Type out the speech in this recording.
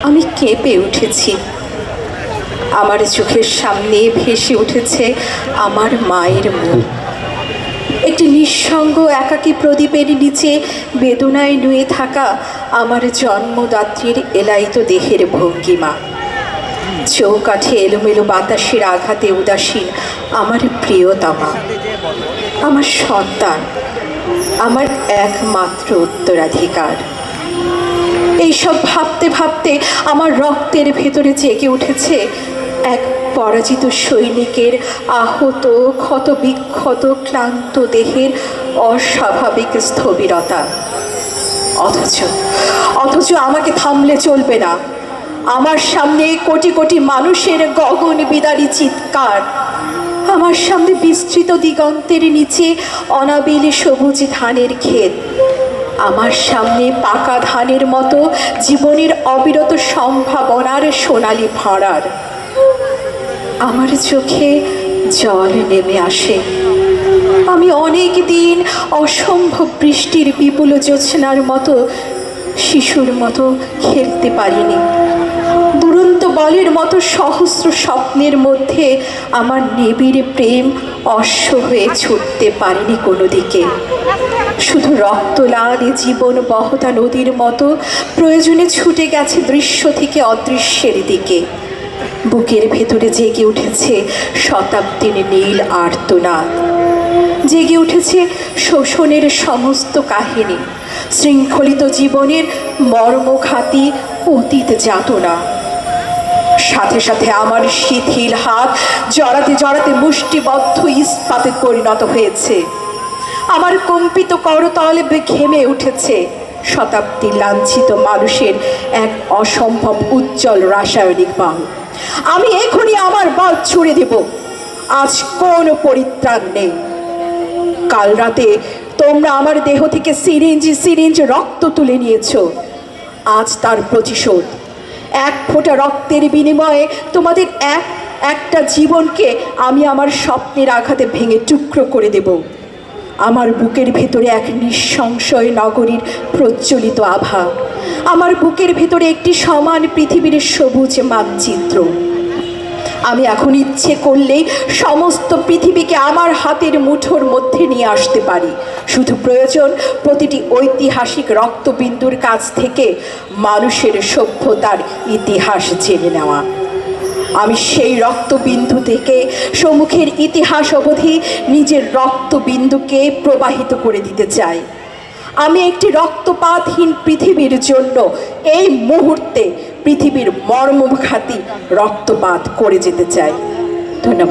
আমি কেঁপে উঠেছি। আমার চোখের সামনে ভেসে উঠেছে আমার মায়ের মুখ। একটি নিঃসঙ্গ একাকী প্রদীপের নিচে বেদনায় নুয়ে থাকা আমার জন্মদাত্রীর এলাইত দেহের ভঙ্গিমা। চৌকাঠে এলোমেলো বাতাসের আঘাতে উদাসীন আমার প্রিয়তমা, আমার সন্তান, আমার একমাত্র উত্তরাধিকার। এইসব ভাবতে ভাবতে আমার রক্তের ভেতরে জেগে উঠেছে এক পরাজিত সৈনিকের আহত ক্ষত বিক্ষত ক্লান্ত দেহের অস্বাভাবিক স্থবিরতা। অথচ অথচ আমাকে থামলে চলবে না। আমার সামনে কোটি কোটি মানুষের গগন বিদারী চিৎকার। আমার সামনে বিস্তৃত দিগন্তের নিচে অনাবিল সবুজ ধানের ক্ষেত। আমার সামনে পাকা ধানের মতো জীবনের অবিরত সম্ভাবনার সোনালি ভরার। আমার চোখে জল নেমে আসে। আমি অনেক দিন অসম্ভব বৃষ্টির বিপুল জোছনার মতো শিশুর মতো খেলতে পারিনি। বলের মতো সহস্র স্বপ্নের মধ্যে আমার নিবিড় প্রেম অশ্ব হয়ে ছুটতে পারিনি কোনো দিকে। শুধু রক্তলাল জীবন বহতা নদীর মতো প্রয়োজনে ছুটে গেছে দৃশ্য থেকে অদৃশ্যের দিকে। বুকের ভেতরে জেগে উঠেছে শতাব্দীর নীল আর্তনাদ। জেগে উঠেছে শোষণের সমস্ত কাহিনী। শৃঙ্খলিত জীবনের মর্মঘাতী অতীত যাতনা। সাথে সাথে আমার শিথিল হাত জড়াতে জড়াতে মুষ্টিবদ্ধ ইস্পাতে পরিণত হয়েছে। আমার কম্পিত করতলে ঘেমে উঠেছে। শতাব্দী লাঞ্ছিত মানুষের এক অসম্ভব উজ্জ্বল রাসায়নিক বাহু। আমি এখনই আমার বল ছুড়ে দেব। আজ কোনো পরিত্রাণ নেই। কাল রাতে তোমরা আমার দেহ থেকে সিরিঞ্জ সিরিঞ্জ রক্ত তুলে নিয়েছো। আজ তার প্রতিশোধ। এক ফোঁটা রক্তের বিনিময়ে তোমাদের এক, একটা জীবনকে আমি আমার স্বপ্নের আঘাতে ভেঙে টুকরো করে দেব। আমার বুকের ভেতরে এক নিঃসংশয় নগরীর প্রজ্বলিত আভা। আমার বুকের ভেতরে একটি সমান পৃথিবীর সবুজ মানচিত্র আমি এখন ইচ্ছে করলেই সমস্ত পৃথিবীকে আমার হাতের মুঠোর মধ্যে নিয়ে আসতে পারি। শুধু প্রয়োজন প্রতিটি ঐতিহাসিক রক্তবিন্দুর কাছ থেকে মানুষের সভ্যতার ইতিহাস জেনে নেওয়া। আমি সেই রক্তবিন্দু থেকে সম্মুখের ইতিহাস অবধি নিজের রক্তবিন্দুকে প্রবাহিত করে দিতে চাই। আমি একটি রক্তপাতহীন পৃথিবীর জন্য এই মুহূর্তে পৃথিবীর মর্মঘাতী রক্তপাত করে যেতে চাই ধন্যবাদ।